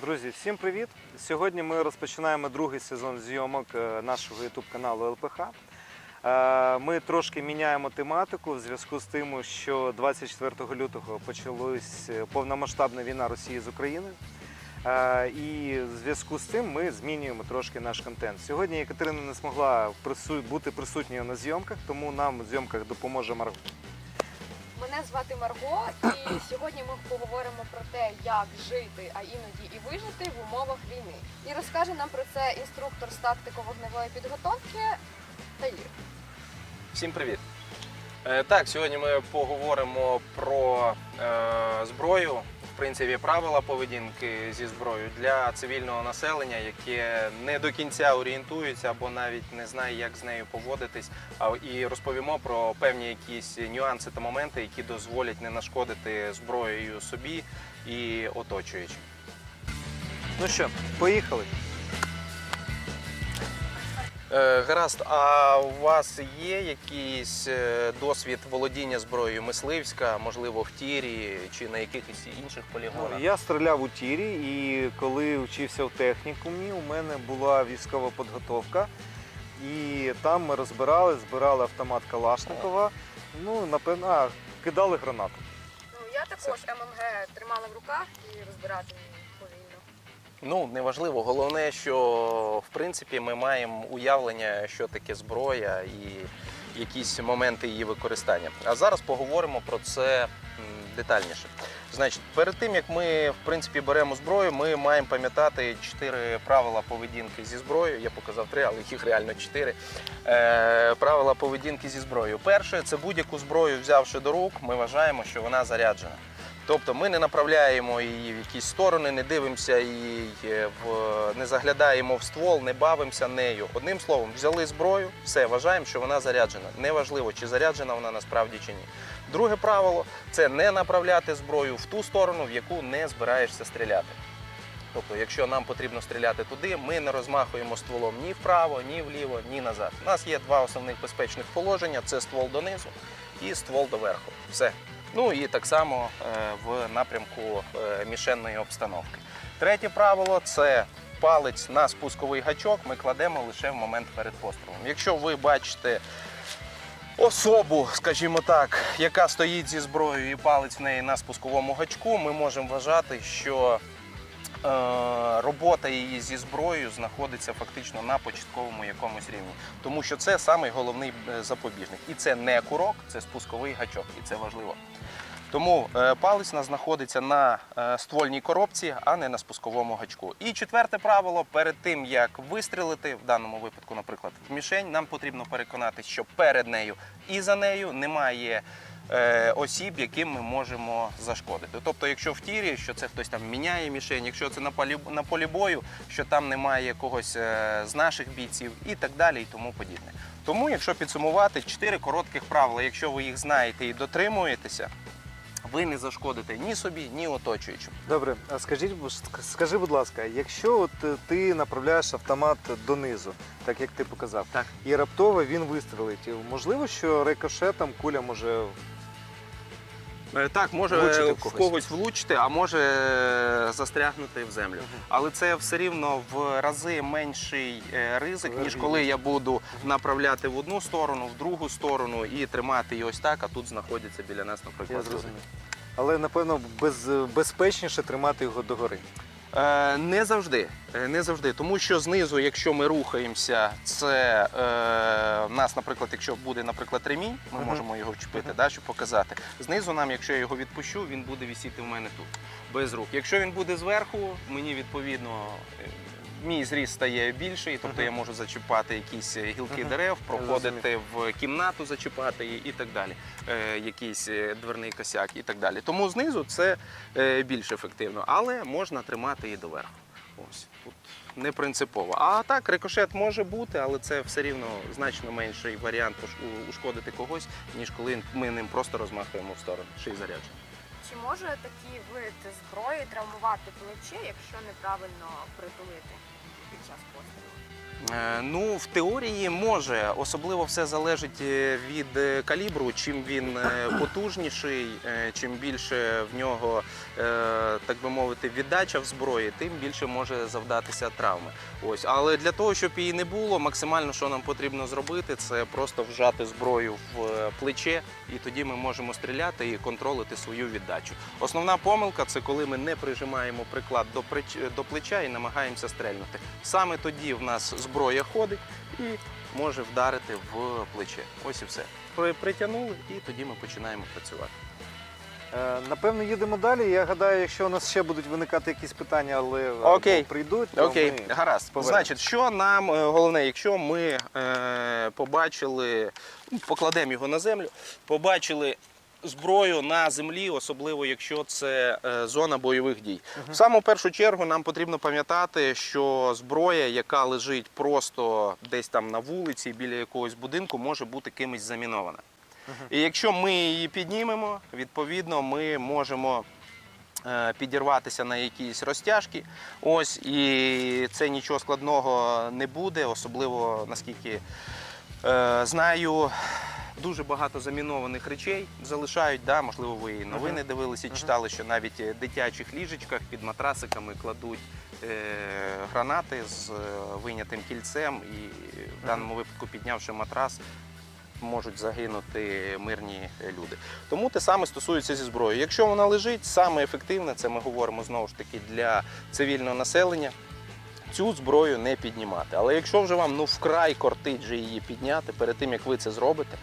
Друзі, всім привіт! Сьогодні ми розпочинаємо другий сезон зйомок е, нашого youtube каналу ЛПХ. Е, Ми трошки міняємо тематику в зв'язку з тим, що 24 лютого почалась е, повномасштабна війна Росії з Україною. І в зв'язку з цим ми змінюємо трошки наш контент. Сьогодні Екатерина не змогла бути присутньою на зйомках, тому нам в зйомках допоможе Марго. Мене звати Марго, і сьогодні ми поговоримо про те, як жити, а іноді і вижити в умовах війни. І розкаже нам про це інструктор з тактико-вогневої підготовки Таїр. Всім привіт! Е, Так, сьогодні ми поговоримо про е, зброю, принципі, правила поведінки зі зброєю для цивільного населення, яке не до кінця орієнтується або навіть не знає, як з нею поводитись. І розповімо про певні якісь нюанси та моменти, які дозволять не нашкодити зброєю собі і оточуючим. Ну що, поїхали? Е, Гаразд, а у вас є якийсь е, досвід володіння зброєю мисливська, можливо, в тірі чи на якихось інших полігонах? Я стріляв у тірі, і коли вчився в технікумі, у мене була військова підготовка. І там ми розбирали, збирали автомат Калашникова. Ну, напевно, а, кидали гранату. Ну я також ММГ тримала в руках і розбирати повільно. Ну, неважливо. Головне, що в принципі ми маємо уявлення, що таке зброя і якісь моменти її використання. А зараз поговоримо про це детальніше. Значить, перед тим як ми в принципі беремо зброю, ми маємо пам'ятати чотири правила поведінки зі зброєю. Я показав три, але їх реально чотири. Е, правила поведінки зі зброєю. Перше, це будь-яку зброю, взявши до рук, ми вважаємо, що вона заряджена. Тобто ми не направляємо її в якісь сторони, не дивимося її не заглядаємо в ствол, не бавимося нею. Одним словом, взяли зброю, все вважаємо, що вона заряджена. Неважливо, чи заряджена вона насправді чи ні. Друге правило це не направляти зброю в ту сторону, в яку не збираєшся стріляти. Тобто, якщо нам потрібно стріляти туди, ми не розмахуємо стволом ні вправо, ні вліво, ні назад. У нас є два основних безпечних положення: це ствол донизу і ствол доверху. Все. Ну і так само е, в напрямку е, мішенної обстановки. Третє правило це палець на спусковий гачок ми кладемо лише в момент перед пострілом. Якщо ви бачите особу, скажімо так, яка стоїть зі зброєю і палець в неї на спусковому гачку, ми можемо вважати, що е, робота її зі зброєю знаходиться фактично на початковому якомусь рівні. Тому що це самий головний запобіжник. І це не курок, це спусковий гачок, і це важливо. Тому е, палець нас знаходиться на е, ствольній коробці, а не на спусковому гачку. І четверте правило: перед тим як вистрілити, в даному випадку, наприклад, в мішень, нам потрібно переконатися, що перед нею і за нею немає е, осіб, яким ми можемо зашкодити. Тобто, якщо в тірі, що це хтось там міняє мішень, якщо це на полі, на полі бою, що там немає когось з наших бійців і так далі, і тому подібне. Тому, якщо підсумувати, чотири коротких правила, якщо ви їх знаєте і дотримуєтеся, ви не зашкодите ні собі, ні оточуючим. Добре, а скажіть, скажи, будь ласка, якщо от е, ти направляєш автомат донизу, так як ти показав, Так. і раптово він вистрелить, можливо, що рикошетом куля може Так, може Влучити в в когось. влучити, а може е, застрягнути в землю. Але це все рівно в рази менший е, ризик, ніж коли я буду направляти в одну сторону, в другу сторону і тримати її ось так, а тут знаходиться біля нас, я наприклад. люди. зрозумів. Але напевно без, безпечніше тримати його догори. Е, Не завжди. Е, Не завжди. Тому що знизу, якщо ми рухаємося, це е, в нас, наприклад, якщо буде, наприклад, ремінь, ми Мгм. можемо його вчепити, Мгм. да, щоб показати. Знизу нам, якщо я його відпущу, він буде вісіти в мене тут, без рук. Якщо він буде зверху, мені відповідно. Мій зріст стає більший, тобто я можу зачіпати якісь е, гілки дерев, проходити в кімнату, зачіпати її і так далі. Е, якийсь е, дверний косяк і так далі. Тому знизу це е, більш ефективно, але можна тримати і доверху. Ось тут не принципово. А так, рикошет може бути, але це все рівно значно менший варіант ушкодити когось, ніж коли ми ним просто розмахуємо в сторону, ще й. Чи може такий вид зброї травмувати плече, якщо неправильно притулити під час пострілу? Е, Ну, в теорії може, особливо все залежить е, від е, калібру. Чим він е, потужніший, е, чим більше в нього, е, так би мовити, віддача в зброї, тим більше може завдатися травми. Ось, але для того, щоб її не було, максимально, що нам потрібно зробити, це просто вжати зброю в е, плече, і тоді ми можемо стріляти і контролити свою віддачу. Основна помилка це коли ми не прижимаємо приклад до плеча і намагаємося стрельнути. Саме тоді в нас зброя ходить і може вдарити в плече. Ось і все. При- Притягнули, і тоді ми починаємо працювати. Е, Напевно, їдемо далі. Я гадаю, якщо у нас ще будуть виникати якісь питання, але Окей. е, прийдуть, то Окей, ми гаразд. повернемо. Значить, що нам е, головне, якщо ми е, побачили, ну, покладемо його на землю, побачили зброю на землі, особливо якщо це е, зона бойових дій. В саму першу чергу нам потрібно пам'ятати, що зброя, яка лежить просто десь там на вулиці біля якогось будинку, може бути кимось замінована. І якщо ми її піднімемо, відповідно ми можемо е, підірватися на якісь розтяжки. Ось і це нічого складного не буде, особливо наскільки е, знаю. Дуже багато замінованих речей залишають. Да, можливо, ви і новини дивилися, читали, що навіть в дитячих ліжечках під матрасиками кладуть е, гранати з е, вийнятим кільцем, і в даному випадку, піднявши матрас, можуть загинути мирні люди. Тому те саме стосується зі зброєю. Якщо вона лежить, саме ефективне, це ми говоримо знову ж таки для цивільного населення. Цю зброю не піднімати. Але якщо вже вам ну вкрай кортить же її підняти, перед тим як ви це зробите,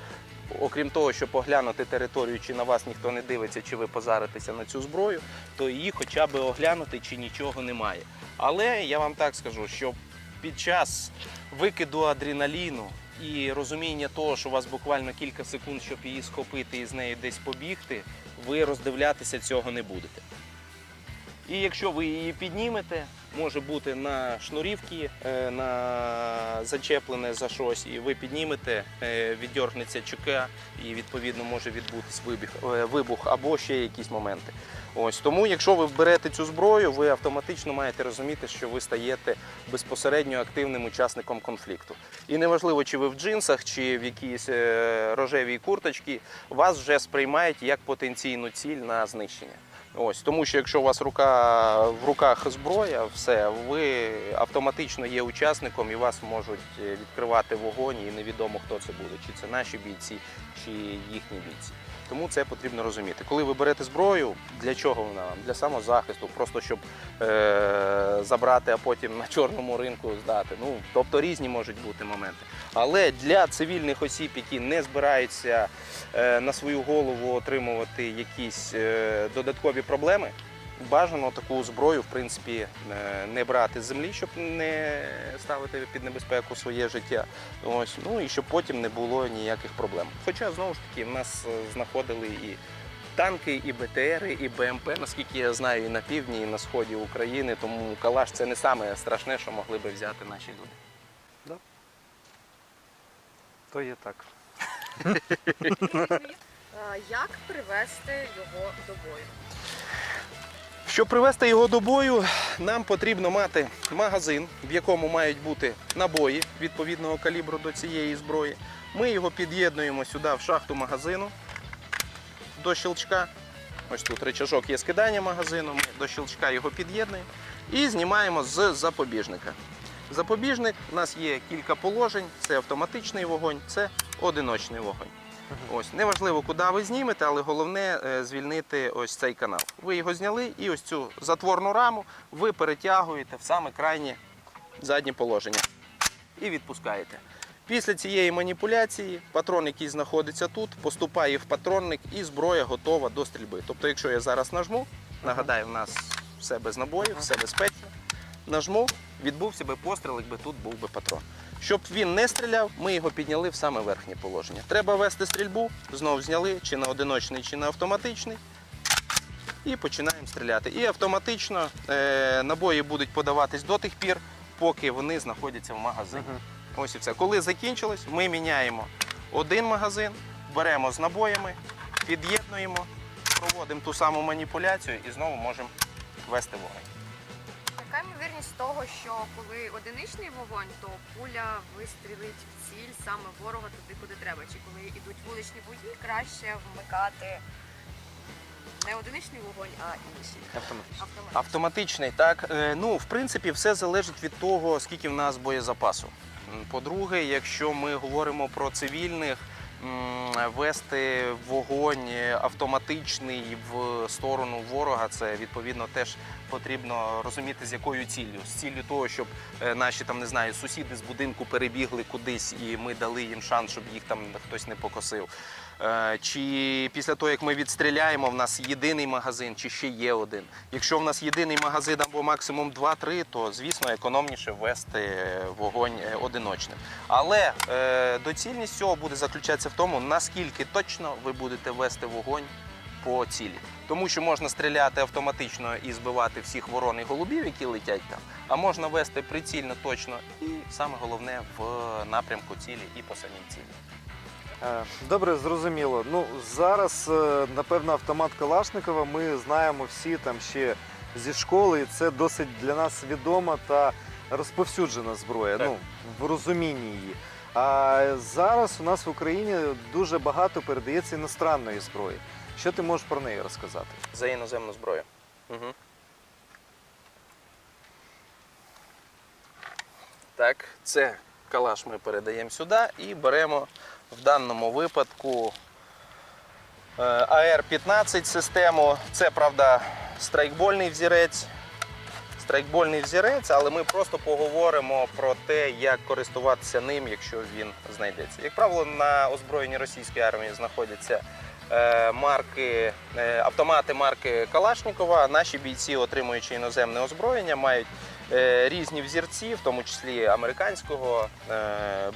окрім того, щоб оглянути територію, чи на вас ніхто не дивиться, чи ви позаритеся на цю зброю, то її хоча б оглянути, чи нічого немає. Але я вам так скажу, що під час викиду адреналіну і розуміння того, що у вас буквально кілька секунд, щоб її схопити і з нею десь побігти, ви роздивлятися цього не будете. І якщо ви її піднімете, може бути на шнурівці, е, на зачеплене за щось, і ви піднімете, е, віддергнеться ЧК, і відповідно може відбутись вибіг, е, вибух або ще якісь моменти. Ось тому, якщо ви берете цю зброю, ви автоматично маєте розуміти, що ви стаєте безпосередньо активним учасником конфлікту. І неважливо, чи ви в джинсах, чи в якійсь рожевій курточці, вас вже сприймають як потенційну ціль на знищення. Ось тому, що якщо у вас рука в руках зброя, все ви автоматично є учасником і вас можуть е, відкривати вогонь, і невідомо хто це буде, чи це наші бійці, чи їхні бійці. Тому це потрібно розуміти. Коли ви берете зброю, для чого вона вам? Для самозахисту, просто щоб е- забрати, а потім на чорному ринку здати. Ну тобто різні можуть бути моменти. Але для цивільних осіб, які не збираються е, на свою голову отримувати якісь е, додаткові проблеми. Бажано таку зброю, в принципі, е, не брати з землі, щоб не ставити під небезпеку своє життя. Ось, ну і щоб потім не було ніяких проблем. Хоча знову ж таки в нас знаходили і танки, і БТРи, і БМП, наскільки я знаю, і на півдні, і на сході України. Тому калаш це не саме страшне, що могли би взяти наші люди. То є так. Як привести його до бою? Щоб привести його до бою, нам потрібно мати магазин, в якому мають бути набої відповідного калібру до цієї зброї. Ми його під'єднуємо сюди в шахту магазину до щелчка. Ось тут речажок є скидання магазину. Ми до щелчка його під'єднуємо і знімаємо з запобіжника. Запобіжник у нас є кілька положень: це автоматичний вогонь, це одиночний вогонь. Ось неважливо, куди ви знімете, але головне е, звільнити ось цей канал. Ви його зняли і ось цю затворну раму ви перетягуєте в саме крайнє заднє положення і відпускаєте. Після цієї маніпуляції патрон, який знаходиться тут, поступає в патронник і зброя готова до стрільби. Тобто, якщо я зараз нажму, нагадаю, в нас все без набоїв, все безпечно. Нажму, відбувся би постріл, якби тут був би патрон. Щоб він не стріляв, ми його підняли в саме верхнє положення. Треба вести стрільбу, знов зняли чи на одиночний, чи на автоматичний. І починаємо стріляти. І автоматично е, набої будуть подаватись до тих пір, поки вони знаходяться в магазині. Ось і все. Коли закінчилось, ми міняємо один магазин, беремо з набоями, під'єднуємо, проводимо ту саму маніпуляцію і знову можемо вести вогонь. Яка ймовірність того, що коли одиничний вогонь, то пуля вистрілить в ціль саме ворога туди, куди треба. Чи коли йдуть вуличні бої, краще вмикати не одиничний вогонь, а інший Автоматично. автомат. Автоматичний, так. Е, Ну, в принципі, все залежить від того, скільки в нас боєзапасу. По-друге, якщо ми говоримо про цивільних, вести вогонь автоматичний в сторону ворога, це відповідно теж потрібно розуміти, з якою ціллю. З ціллю того, щоб е, наші там не знаю, сусіди з будинку перебігли кудись, і ми дали їм шанс, щоб їх там хтось не покосив. Е, Чи після того, як ми відстріляємо, в нас єдиний магазин, чи ще є один. Якщо в нас єдиний магазин або максимум 2-3, то звісно економніше ввести вогонь е, одиночним. Але е, доцільність цього буде заключатися в тому, наскільки точно ви будете вести вогонь по цілі. Тому що можна стріляти автоматично і збивати всіх ворон і голубів, які летять там, а можна вести прицільно точно і саме головне в напрямку цілі і по самій цілі. Е, Добре, зрозуміло. Ну зараз, е, напевно, автомат Калашникова ми знаємо всі там ще зі школи, і це досить для нас відома та розповсюджена зброя. Так. Ну, в розумінні її. А зараз у нас в Україні дуже багато передається іностранної зброї. Що ти можеш про неї розказати? за іноземну зброю. Угу. Так, це калаш ми передаємо сюди і беремо в даному випадку е, АР-15 систему. Це, правда, страйкбольний взірець. Страйкбольний взірець, але ми просто поговоримо про те, як користуватися ним, якщо він знайдеться. Як правило, на озброєнні російської армії знаходяться е, марки, е, автомати марки Калашникова. Наші бійці, отримуючи іноземне озброєння, мають різні взірці, в тому числі американського,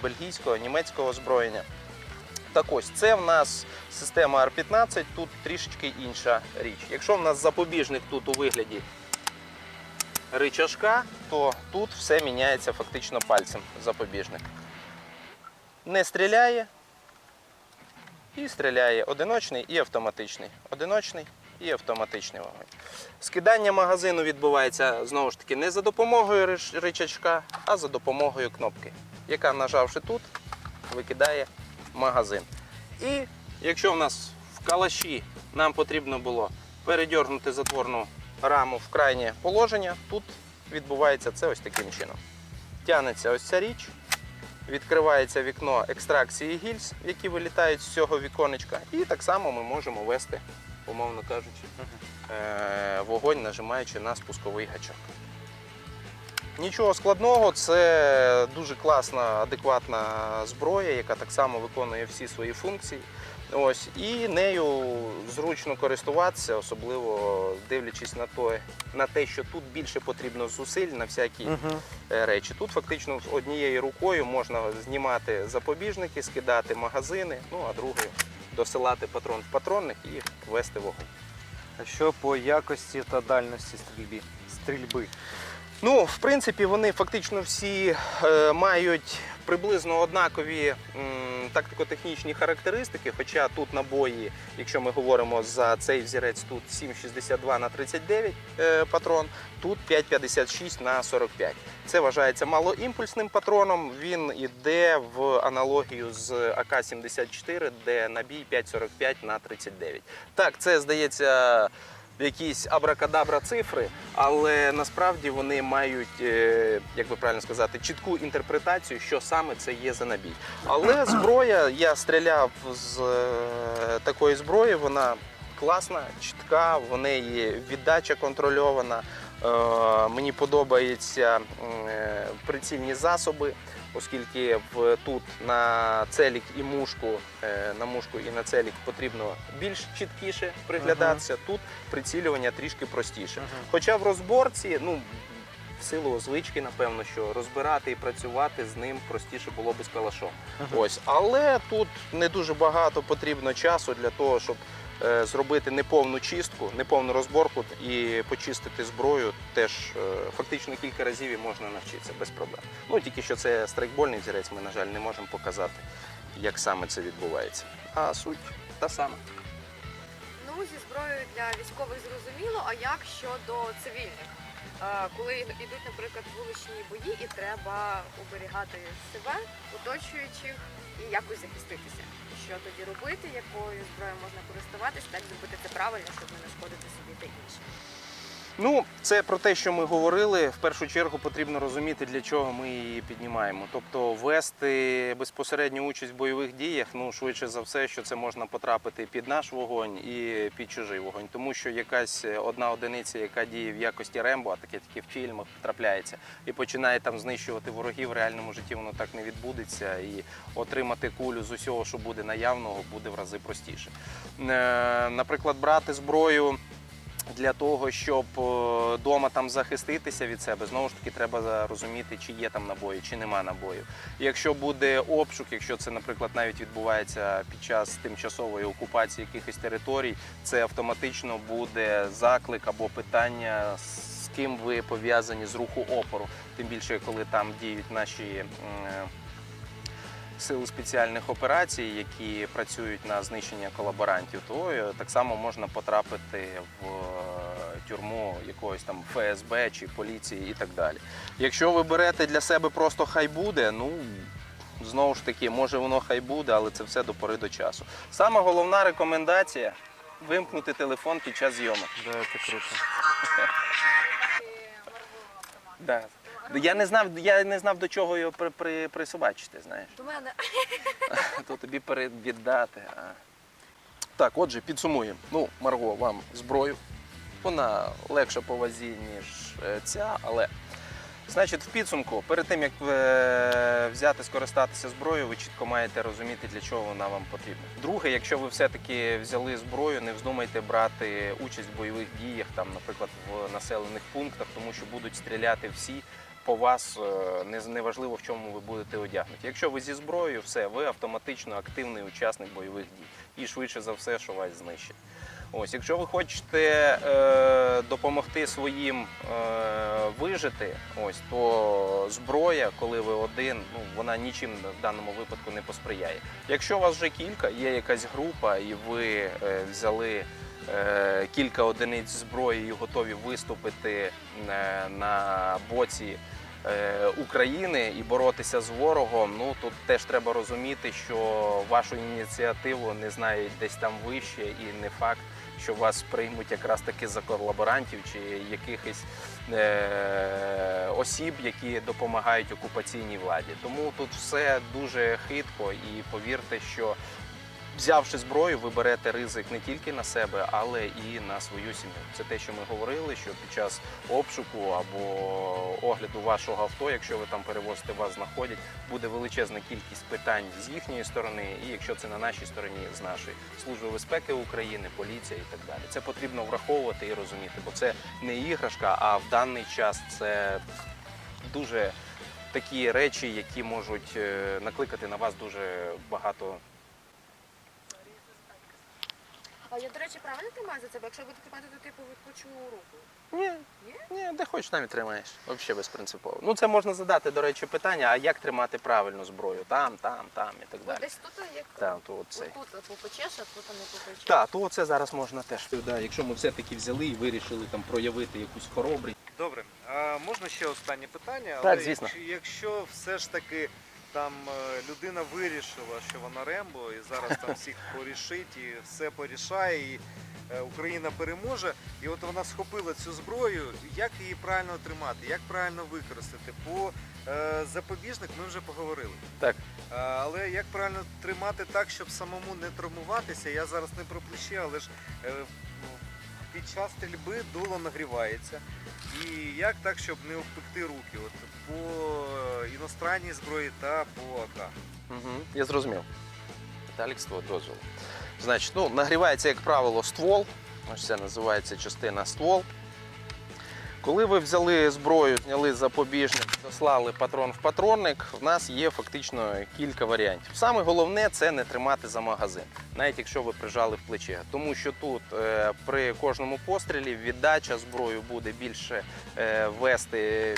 бельгійського, німецького озброєння. Так ось, це в нас система R15, тут трішечки інша річ. Якщо в нас запобіжник тут у вигляді ричажка, то тут все міняється фактично пальцем запобіжник. Не стріляє і стріляє одиночний і автоматичний. Одиночний і автоматичний вогонь. Скидання магазину відбувається знову ж таки не за допомогою рич- ричачка, а за допомогою кнопки, яка, нажавши тут, викидає магазин. І якщо в нас в калаші нам потрібно було передьорнути затворну раму в крайнє положення, тут відбувається це ось таким чином. Тягнеться ось ця річ, відкривається вікно екстракції гільз, які вилітають з цього віконечка, і так само ми можемо вести, умовно кажучи, е, вогонь, нажимаючи на спусковий гачок. Нічого складного, це дуже класна, адекватна зброя, яка так само виконує всі свої функції. Ось, і нею зручно користуватися, особливо дивлячись на те, на те, що тут більше потрібно зусиль на всякі Угу. речі. Тут фактично однією рукою можна знімати запобіжники, скидати магазини, ну а другою досилати патрон в патронник і вести вогонь. А що по якості та дальності стрільби? стрільби? Ну, в принципі, вони фактично всі е, мають приблизно однакові тактико-технічні характеристики. Хоча тут набої, якщо ми говоримо за цей взірець, тут 7,62 на 39 е, патрон, тут 5,56 на 45. Це вважається малоімпульсним патроном. Він іде в аналогію з АК-74, де набій 5,45 на 39. Так, це здається якісь абракадабра цифри, але насправді вони мають, е, як би правильно сказати, чітку інтерпретацію, що саме це є за набій. Але зброя, я стріляв з е, такої зброї, вона класна, чітка, в неї віддача контрольована. Е, Мені подобаються прицільні засоби, оскільки в, тут на целік і мушку, е, на мушку і на целік потрібно більш чіткіше приглядатися. Тут прицілювання трішки простіше. Хоча в розборці, ну в силу звички, напевно, що розбирати і працювати з ним простіше було би з калашом. Мгм. Ось, але тут не дуже багато потрібно часу для того, щоб зробити неповну чистку, неповну розборку і почистити зброю. Теж е, фактично кілька разів і можна навчитися без проблем. Ну тільки що це страйкбольний взірець, ми, на жаль, не можемо показати, як саме це відбувається. А суть та сама. Ну, зі зброєю для військових зрозуміло, а як щодо цивільних? е, коли йдуть, наприклад, вуличні бої, і треба оберігати себе, оточуючих і якось захиститися. Що тоді робити, якою зброєю можна користуватись, так зробити це правильно, щоб не нашкодити собі та іншим. Ну, це про те, що ми говорили. В першу чергу потрібно розуміти, для чого ми її піднімаємо. Тобто вести безпосередню участь в бойових діях, ну швидше за все, що це можна потрапити під наш вогонь і під чужий вогонь. Тому що якась одна одиниця, яка діє в якості Рембо, а таке тільки в фільмах трапляється, і починає там знищувати ворогів, в реальному житті воно так не відбудеться. І отримати кулю з усього, що буде наявного, буде в рази простіше. Е, Наприклад, брати зброю. Для того, щоб вдома там захиститися від себе, знову ж таки треба розуміти, чи є там набої, чи нема набоїв. Якщо буде обшук, якщо це, наприклад, навіть відбувається під час тимчасової окупації якихось територій, це автоматично буде заклик або питання, з ким ви пов'язані з руху опору. Тим більше, коли там діють наші. М, Сили спеціальних операцій, які працюють на знищення колаборантів, то е, так само можна потрапити в е, тюрму якогось там ФСБ чи поліції і так далі. Якщо ви берете для себе просто хай буде, ну знову ж таки, може воно хай буде, але це все до пори до часу. Саме головна рекомендація вимкнути телефон під час зйомок. Да, це круто. Да. Я не знав, я не знав до чого його при, при, присобачити, знаєш. До мене то тобі пере- віддати. А... Так, отже, підсумуємо. Ну, Марго, вам зброю. Вона легша по вазі, ніж е, ця, але. Значить, в підсумку, перед тим як е, взяти скористатися зброєю, ви чітко маєте розуміти, для чого вона вам потрібна. Друге, якщо ви все-таки взяли зброю, не вздумайте брати участь в бойових діях, там, наприклад, в населених пунктах, тому що будуть стріляти всі по вас, е, не- неважливо в чому ви будете одягнуті. Якщо ви зі зброєю, все, ви автоматично активний учасник бойових дій. І швидше за все, що вас знищать. Ось, якщо ви хочете е, допомогти своїм е, вижити, ось то зброя, коли ви один, ну вона нічим в даному випадку не посприяє. Якщо у вас вже кілька, є якась група, і ви е, взяли е, кілька одиниць зброї і готові виступити е, на боці України і боротися з ворогом, ну тут теж треба розуміти, що вашу ініціативу не знають десь там вище, і не факт, що вас приймуть якраз таки за колаборантів чи якихось е, осіб, які допомагають окупаційній владі. Тому тут все дуже хитко, і повірте, що взявши зброю, ви берете ризик не тільки на себе, але і на свою сім'ю. Це те, що ми говорили, що під час обшуку або огляду вашого авто, якщо ви там перевозите, вас знаходять, буде величезна кількість питань з їхньої сторони, і якщо це на нашій стороні, з нашої служби безпеки України, поліція і так далі. Це потрібно враховувати і розуміти, бо це не іграшка, а в даний час це дуже такі речі, які можуть е, накликати на вас дуже багато А я, до речі, правильно тримаю за себе? Якщо я буду тримати, то типу відпочу руку. Ні, Ні? де хочеш навіть тримаєш. Взагалі безпринципово. Ну це можна задати, до речі, питання, а як тримати правильно зброю? Там, там, там і так далі. десь тут як Там, то оцей. от тут попечеш, а тут не попечеш. Так, то це зараз можна теж. Да, якщо ми все-таки взяли і вирішили там проявити якусь хоробрість. Добре, а можна ще останнє питання? Так, звісно. Якщо, якщо все ж таки там е, людина вирішила, що вона Рембо, і зараз там всіх порішить, і все порішає, і е, Україна переможе, і от вона схопила цю зброю, як її правильно тримати, як правильно використати? По е, запобіжник ми вже поговорили. Так. Але як правильно тримати так, щоб самому не травмуватися? Я зараз не про плечі, але ж під час стрільби дуло нагрівається. І як так, щоб не обпекти руки? От по іностранній зброї та по АК. Угу, я зрозумів. Віталік, з дозволу. Значить, ну, нагрівається, як правило, ствол. Ось це називається частина ствол. Коли ви взяли зброю, зняли запобіжник, дослали патрон в патронник, в нас є фактично кілька варіантів. Саме головне це не тримати за магазин, навіть якщо ви прижали в плече. Тому що тут е, при кожному пострілі віддача зброю буде більше е, вести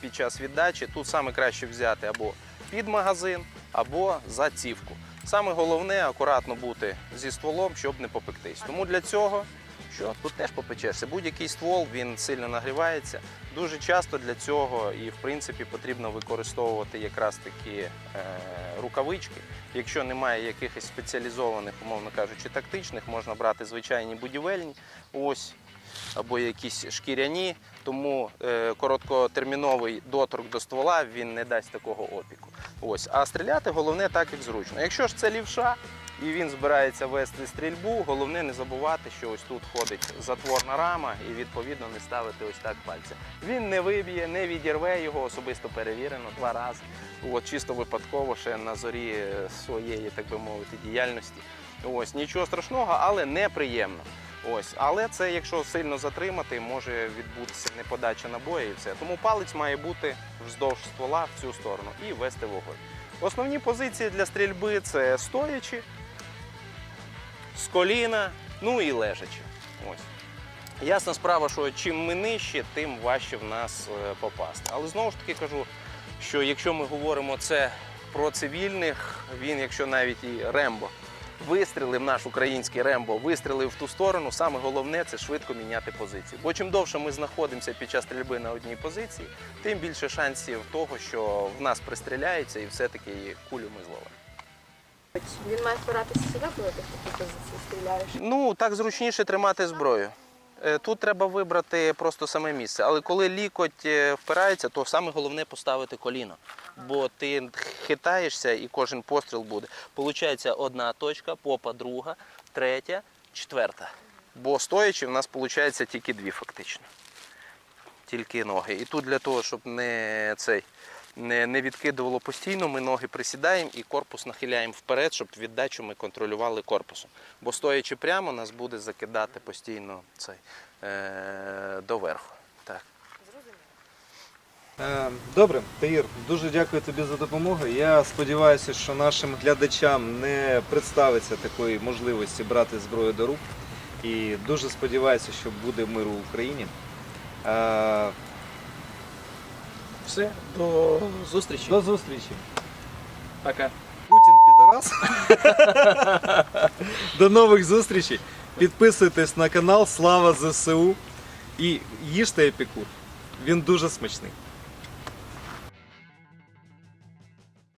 під час віддачі. Тут саме краще взяти або під магазин, або за цівку. Саме головне акуратно бути зі стволом, щоб не попектись. Тому для цього що тут теж попечешся. Будь-який ствол він сильно нагрівається. Дуже часто для цього і в принципі потрібно використовувати якраз такі е, рукавички. Якщо немає якихось спеціалізованих, умовно кажучи, тактичних, можна брати звичайні будівельні, ось або якісь шкіряні. Тому е, короткотерміновий доторк до ствола він не дасть такого опіку. Ось, а стріляти головне так, як зручно. Якщо ж це лівша і він збирається вести стрільбу, головне не забувати, що ось тут ходить затворна рама, і відповідно не ставити ось так пальця. Він не виб'є, не відірве його, особисто перевірено два рази. От чисто випадково ще на зорі е, своєї, так би мовити, діяльності. Ось нічого страшного, але неприємно. Ось, але це, якщо сильно затримати, може відбутися неподача набою і все. Тому палець має бути вздовж ствола в цю сторону і вести вогонь. Основні позиції для стрільби це стоячи, з коліна, ну і лежачи. Ось. Ясна справа, що чим ми нижче, тим важче в нас е, попасти. Але знову ж таки кажу, що якщо ми говоримо це про цивільних, він, якщо навіть і Рембо вистрілив, наш український Рембо, вистрілив в ту сторону, саме головне це швидко міняти позицію. Бо чим довше ми знаходимося під час стрільби на одній позиції, тим більше шансів того, що в нас пристріляється і все-таки кулю ми зловимо. Він має впиратися сюди, коли ти в такі позиції стріляєш. Ну, так зручніше тримати зброю. Е, Тут треба вибрати просто саме місце. Але коли лікоть е, впирається, то саме головне поставити коліно. Бо ти хитаєшся і кожен постріл буде. Получається одна точка, попа друга, третя, четверта. Бо стоячи, в нас виходить тільки дві фактично. Тільки ноги. І тут для того, щоб не цей. Не, відкидувало постійно, ми ноги присідаємо і корпус нахиляємо вперед, щоб віддачу ми контролювали корпусом. Бо стоячи прямо, нас буде закидати постійно цей, е, доверху. Так. Е, Добре, Таїр, дуже дякую тобі за допомогу. Я сподіваюся, що нашим глядачам не представиться такої можливості брати зброю до рук. І дуже сподіваюся, що буде мир в Україні. Все, до зустрічі. До зустрічі. Пока. Путін підарас. До нових зустрічей. Підписуйтесь на канал Слава ЗСУ і їжте епіку. Він дуже смачний.